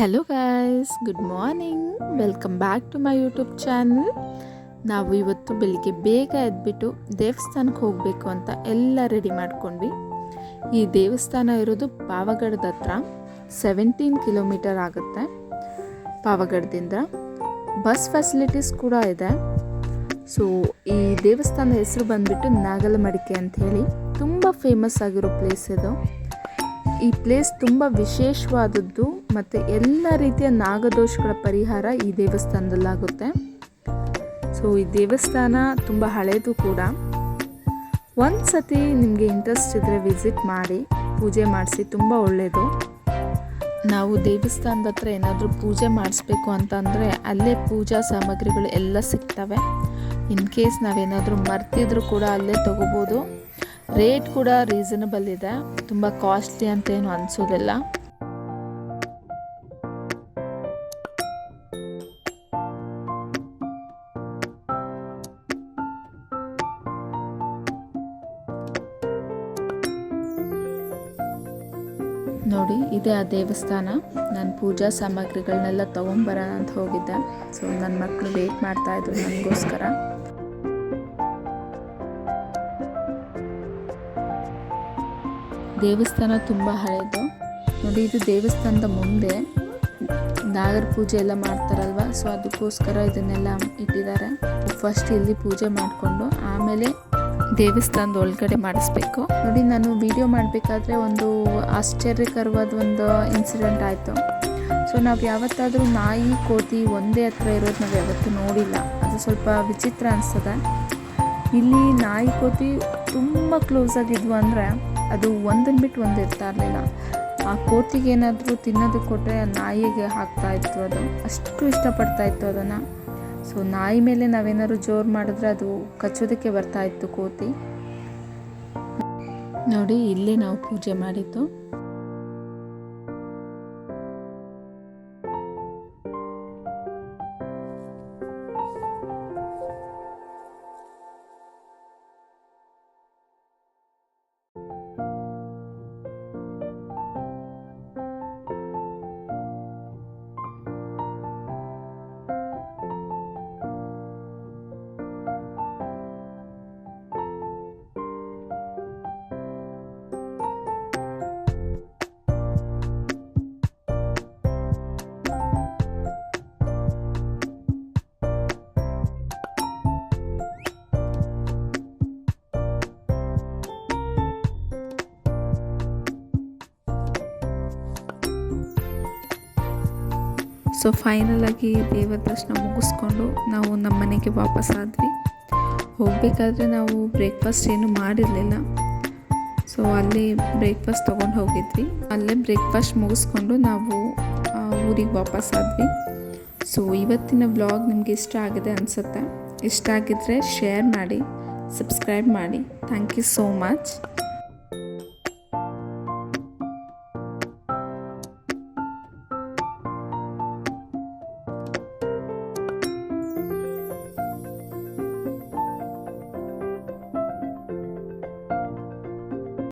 Hello guys good morning welcome back to my YouTube channel ನಾವು ಇವತ್ತು ಬೆಳಿಗ್ಗೆ ಬೇಗ ಎದ್ಬಿಟ್ಟು ದೇವಸ್ಥಾನಕ್ಕೆ ಹೋಗಬೇಕು ಅಂತ ಎಲ್ಲ ರೆಡಿ ಮಾಡ್ಕೊಂಡ್ವಿ. ಈ ದೇವಸ್ಥಾನ ಇರೋದು ಪಾವಗಡದ ಹತ್ರ ಸೆವೆಂಟೀನ್ ಕಿಲೋಮೀಟರ್ ಆಗುತ್ತೆ ಪಾವಗಡದಿಂದ. ಬಸ್ ಫೆಸಿಲಿಟೀಸ್ ಕೂಡ ಇದೆ. ಸೊ ಈ ದೇವಸ್ಥಾನದ ಹೆಸರು ಬಂದ್ಬಿಟ್ಟು ನಾಗಲಮಡಿಕೆ ಅಂತ ಹೇಳಿ. ತುಂಬ ಫೇಮಸ್ ಆಗಿರೋ ಪ್ಲೇಸ್ ಇದು. ಈ ಪ್ಲೇಸ್ ತುಂಬ ವಿಶೇಷವಾದದ್ದು ಮತ್ತು ಎಲ್ಲ ರೀತಿಯ ನಾಗದೋಷಗಳ ಪರಿಹಾರ ಈ ದೇವಸ್ಥಾನದಲ್ಲಾಗುತ್ತೆ. ಸೊ ಈ ದೇವಸ್ಥಾನ ತುಂಬ ಹಳೆಯದು ಕೂಡ. ಒಂದು ಸತಿ ನಿಮಗೆ ಇಂಟ್ರೆಸ್ಟ್ ಇದ್ದರೆ ವಿಸಿಟ್ ಮಾಡಿ, ಪೂಜೆ ಮಾಡಿಸಿ ತುಂಬ ಒಳ್ಳೆಯದು ನಾವು ದೇವಸ್ಥಾನದ ಹತ್ರ ಏನಾದರೂ ಪೂಜೆ ಮಾಡಿಸ್ಬೇಕು ಅಂತಂದರೆ ಅಲ್ಲೇ ಪೂಜಾ ಸಾಮಗ್ರಿಗಳು ಎಲ್ಲ ಸಿಗ್ತವೆ. ಇನ್ ಕೇಸ್ ನಾವೇನಾದರೂ ಮರ್ತಿದ್ರು ಕೂಡ ಅಲ್ಲೇ ತೊಗೋಬೋದು. ರೇಟ್ ಕೂಡ ರೀಸನಬಲ್ ಇದೆ. ತುಂಬ ಕಾಸ್ಟ್ಲಿ ಅಂತ ಏನು ಅನಿಸೋದಿಲ್ಲ. ನೋಡಿ, ಇದೆ ಆ ದೇವಸ್ಥಾನ. ನಾನು ಪೂಜಾ ಸಾಮಗ್ರಿಗಳನ್ನೆಲ್ಲ ತೊಗೊಂಬರೋಣ ಅಂತ ಹೋಗಿದ್ದೆ. ಸೊ ನನ್ನ ಮಕ್ಕಳು ವೇಟ್ ಮಾಡ್ತಾ ಇದ್ರು ನನಗೋಸ್ಕರ. ದೇವಸ್ಥಾನ ತುಂಬ ಹಳೆಯದು ನೋಡಿ, ಇದು ದೇವಸ್ಥಾನದ ಮುಂದೆ ನಾಗರ ಪೂಜೆ ಎಲ್ಲ ಮಾಡ್ತಾರಲ್ವ? ಸೊ ಅದಕ್ಕೋಸ್ಕರ ಇದನ್ನೆಲ್ಲ ಇಟ್ಟಿದ್ದಾರೆ. ಫಸ್ಟ್ ಇಲ್ಲಿ ಪೂಜೆ ಮಾಡಿಕೊಂಡು ಆಮೇಲೆ ದೇವಸ್ಥಾನದ ಒಳಗಡೆ ಮಾಡಿಸ್ಬೇಕು. ನೋಡಿ, ನಾನು ವಿಡಿಯೋ ಮಾಡಬೇಕಾದ್ರೆ ಒಂದು ಆಶ್ಚರ್ಯಕರವಾದ ಒಂದು ಇನ್ಸಿಡೆಂಟ್ ಆಯಿತು. ಸೊ ನಾವು ಯಾವತ್ತಾದರೂ ನಾಯಿ, ಕೋತಿ ಒಂದೇ ಹತ್ರ ಇರೋದು ನಾವು ಯಾವತ್ತೂ ನೋಡಿಲ್ಲ. ಅದು ಸ್ವಲ್ಪ ವಿಚಿತ್ರ ಅನಿಸ್ತದೆ. ಇಲ್ಲಿ ನಾಯಿ, ಕೋತಿ ತುಂಬ ಕ್ಲೋಸ್ ಆಗಿದ್ವು ಅಂದರೆ ಅದು ಒಂದನ್ನು ಬಿಟ್ಟು ಒಂದು ಇರ್ತಾ ಇರಲಿಲ್ಲ. ಆ ಕೋತಿಗೆ ಏನಾದರೂ ತಿನ್ನೋದಕ್ಕೆ ಕೊಟ್ಟರೆ ಆ ನಾಯಿಗೆ ಹಾಕ್ತಾ ಇತ್ತು ಅದು. ಅಷ್ಟು ಇಷ್ಟಪಡ್ತಾ ಇತ್ತು ಅದನ್ನು. ಸೊ ನಾಯಿ ಮೇಲೆ ನಾವೇನಾದ್ರು ಜೋರು ಮಾಡಿದ್ರೆ ಅದು ಕಚ್ಚೋದಕ್ಕೆ ಬರ್ತಾ ಇತ್ತು ಕೋತಿ. ನೋಡಿ, ಇಲ್ಲೇ ನಾವು ಪೂಜೆ ಮಾಡಿದ್ದು. ಸೊ ಫೈನಲ್ ಆಗಿ ದೇವರ ದರ್ಶನ ಮುಗಿಸ್ಕೊಂಡು ನಾವು ನಮ್ಮ ಮನೆಗೆ ವಾಪಸ್ ಆದ್ವಿ. ಹೋಗಬೇಕಾದ್ರೆ ನಾವು ಬ್ರೇಕ್ಫಾಸ್ಟ್ ಏನು ಮಾಡಿರಲಿಲ್ಲ. ಸೊ ಅಲ್ಲಿ ಬ್ರೇಕ್ಫಾಸ್ಟ್ ತೊಗೊಂಡು ಹೋಗಿದ್ವಿ. ಅಲ್ಲೇ ಬ್ರೇಕ್ಫಾಸ್ಟ್ ಮುಗಿಸ್ಕೊಂಡು ನಾವು ಊರಿಗೆ ವಾಪಸ್ ಆದ್ವಿ. ಸೊ ಇವತ್ತಿನ ಬ್ಲಾಗ್ ನಿಮಗೆ ಇಷ್ಟ ಆಗಿದೆ ಅನಿಸುತ್ತೆ. ಇಷ್ಟ ಆಗಿದ್ದರೆ ಶೇರ್ ಮಾಡಿ ಸಬ್ಸ್ಕ್ರೈಬ್ ಮಾಡಿ. Thank you so much